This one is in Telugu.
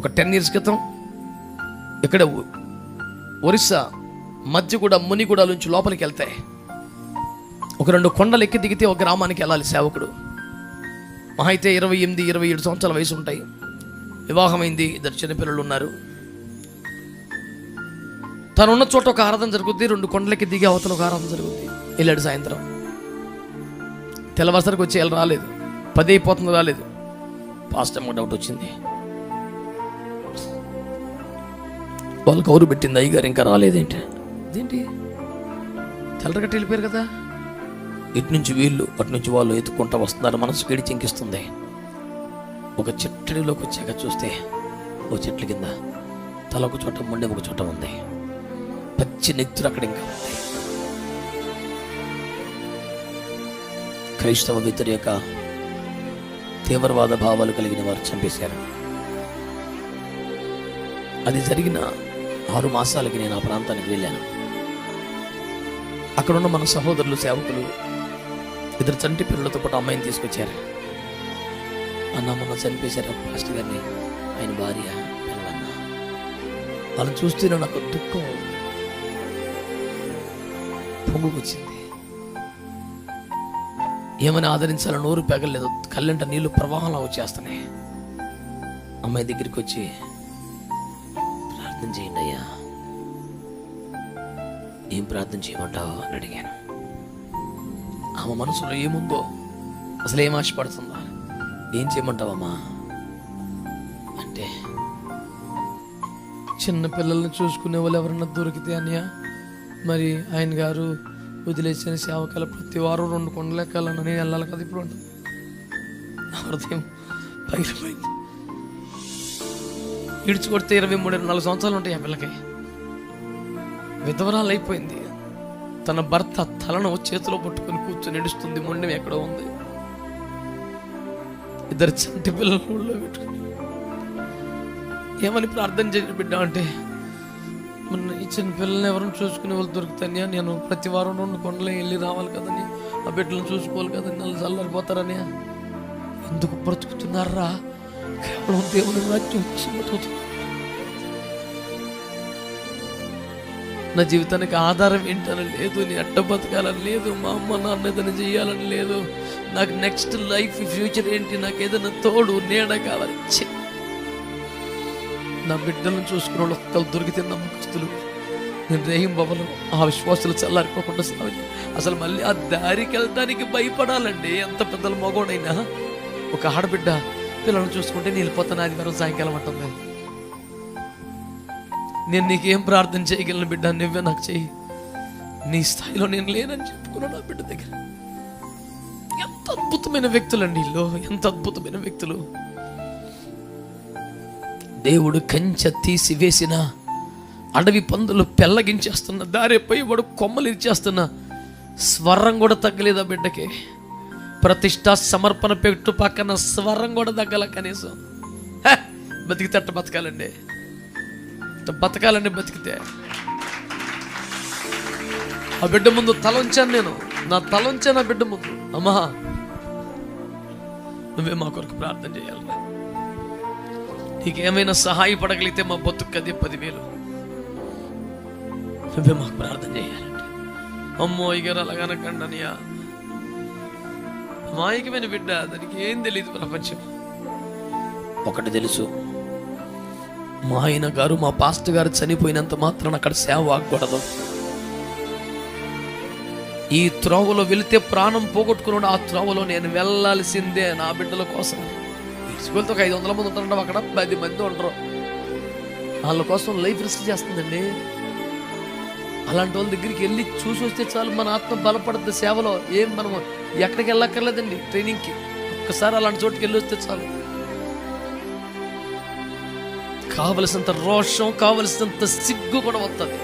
ఒక టెన్ ఇయర్స్ క్రితం ఇక్కడ ఒరిస్సా ఒరిస్సా మధ్యగూడ మునిగూడ నుంచి లోపలికి వెళ్తాయి ఒక రెండు కొండలు ఎక్కి దిగితే ఒక గ్రామానికి వెళ్ళాలి సేవకుడు. మహా అయితే ఇరవై ఎనిమిది ఇరవై ఏడు సంవత్సరాల వయసు ఉంటాయి. వివాహమైంది ఇద్దరు చిన్నపిల్లలు ఉన్నారు. తను ఉన్న చోట ఒక ఆరాధన జరుగుద్ది రెండు కొండలకి దిగి అవతల ఒక ఆరాధన జరుగుద్ది. వెళ్ళాడు సాయంత్రం. తెల్లవారుసరికి వచ్చి వెళ్ళి రాలేదు పది అయిపోతుంది రాలేదు. పాస్ట్ టైం డౌట్ వచ్చింది. వాళ్ళు కౌరు పెట్టింది అయ్యగారు ఇంకా రాలేదేంటి? ఇదేంటి? తెల్లరగట్టి వెళ్ళిపోయారు కదా? ఇటు నుంచి వీళ్ళు అటు నుంచి వాళ్ళు ఎత్తుకుంటా వస్తున్నారు. మనసు గడి చింకిస్తుంది. ఒక చెట్టడిలోకి వచ్చాక చూస్తే ఓ చెట్ల కింద తల ఒక చోట మొండె ఒక చోట ఉంది. పచ్చి నెత్తురు అక్కడ ఇంకా ఉంది. క్రైస్తవ వ్యతిరేక తీవ్రవాద భావాలు కలిగిన వారు చంపేశారు. అది జరిగిన ఆరు మాసాలకి నేను ఆ ప్రాంతానికి వెళ్ళాను. అక్కడున్న మన సహోదరులు సేవకులు ఇద్దరు చంటి పిల్లలతో పాటు అమ్మాయిని తీసుకొచ్చారు. అన్న మొన్న చనిపేశారు పాస్టర్ గారిని. ఆయన భార్య పిల్లలన్న. వాళ్ళని చూస్తేనే నాకు దుఃఖం పొంగుకొచ్చింది. ఏమని ఆదరించాలో నోరు పెగలేదు కళ్ళంట నీళ్ళు ప్రవాహంలో వచ్చేస్తున్నాయి. అమ్మాయి దగ్గరికి వచ్చి ప్రార్థన చేయండి అయ్యా. ఏం ప్రార్థన చేయమంటావు అని అడిగాను. ఆమె మనసులో ఏముందో అసలు ఏం ఆశపడుతుందా ఏం చేయమంటావమ్మా? అంటే చిన్న పిల్లల్ని చూసుకునే వాళ్ళు ఎవరన్నా దొరికితే అన్యా మరి ఆయన గారు వదిలేసిన సేవకాల ప్రతి వారం రెండు కొండలు నేను వెళ్ళాలి కదా ఇప్పుడు అంట హృదయం పగిలిపోయింది ఇడిచి కొడితే ఇరవై మూడు ఇరవై నాలుగు సంవత్సరాలు ఉంటాయి ఆ పిల్లకి. విధవరాలు అయిపోయింది తన భర్త తలను చేతిలో పట్టుకొని కూర్చొని నడుస్తుంది మొండెం ఎక్కడో ఉంది. ఇద్దరు చంటి పిల్లలు ఊళ్ళో పెట్టుకుని. ఏమని ప్రార్థన చేసిన బిడ్డ అంటే మొన్న ఈ చిన్న పిల్లల్ని ఎవరిని చూసుకునే వాళ్ళు దొరుకుతాయని నేను ప్రతి వారం రెండు కొండలే వెళ్ళి రావాలి కదని ఆ బిడ్డలను చూసుకోవాలి కదని నన్ను చల్లారిపోతారని. ఎందుకు బ్రతుకుతున్నారా? కేవలం దేవుని రాజ్యం కోసం నా జీవితానికి ఆధారం ఏంటని లేదు నేను అట్ట బతకాలని లేదు మా అమ్మ నాన్న ఏదైనా చేయాలని లేదు. నాకు నెక్స్ట్ లైఫ్ ఫ్యూచర్ ఏంటి నాకు ఏదైనా తోడు నీడ కావాలి. నా బిడ్డలను చూసుకున్న వాళ్ళు ఒక్కరు దొరికితే నమ్మకస్తులు. నేను రేహిం భవనం ఆ విశ్వాసాలు చల్లారిపోకుండా సాగి అసలు మళ్ళీ ఆ దారికి వెళ్ళడానికి భయపడాలండి. ఎంత పెద్దల మగోడైనా. ఒక ఆడబిడ్డ పిల్లలను చూసుకుంటే నేను వెళ్ళిపోతాను ఆదివారం సాయంకాలం అంటుంది. నేను నీకేం ప్రార్థన చేయగలను బిడ్డ? నువ్వే నాకు చెయ్యి నీ స్థాయిలో నేను లేనని చెప్పుకున్నాను నా బిడ్డ దగ్గర. ఎంత అద్భుతమైన వ్యక్తులండి ఇల్లు ఎంత అద్భుతమైన వ్యక్తులు. దేవుడు కంచె తీసి వేసిన అడవి పందులు పెళ్ళగించేస్తున్న దారిపోయి వాడు కొమ్మలు ఇచ్చేస్తున్న స్వరం కూడా తగ్గలేదు ఆ బిడ్డకి? ప్రతిష్ట సమర్పణ పెట్టు పక్కన స్వరం కూడా తగ్గల కనీసం. బతికి తట్ట బతకాలండి. బతకాలని బతికితే. ఆ బిడ్డ ముందు తల ఉంచాను నేను. నా తల ఉంచాను ఆ బిడ్డ ముందు. అమ్మా నువ్వే మా కొరకు ప్రార్థన చేయాలి. నీకేమైనా సహాయపడగలిగితే మా బతుకు అదే పదివేలు. నువ్వే మాకు ప్రార్థన చేయాలంటే అమ్మో ఇగారు అలాగనకండి అనియా మాయకమైన బిడ్డ దానికి ఏం తెలియదు ప్రపంచం. ఒకటి తెలుసు. మా ఆయన గారు మా పాస్టర్ గారు చనిపోయినంత మాత్రం అక్కడ సేవ ఆగకూడదు. ఈ త్రోవలో వెళితే ప్రాణం పోగొట్టుకున్నాడు. ఆ త్రోవలో నేను వెళ్ళాల్సిందే నా బిడ్డల కోసం. స్కూల్తో ఒక ఐదు వందల మంది ఉంటారు అక్కడ పది మంది ఉండరు. వాళ్ళ కోసం లైఫ్ రిస్క్ చేస్తుందండి. అలాంటి వాళ్ళ దగ్గరికి వెళ్ళి చూసి వస్తే చాలు మన ఆత్మ బలపడుతుంది సేవలో. ఏం మనం ఎక్కడికి వెళ్ళక్కర్లేదండి ట్రైనింగ్కి. ఒక్కసారి అలాంటి చోటుకి వెళ్ళి వస్తే చాలు. కావలసినంత రోషం కావలసినంత సిగ్గు కూడా వస్తుంది.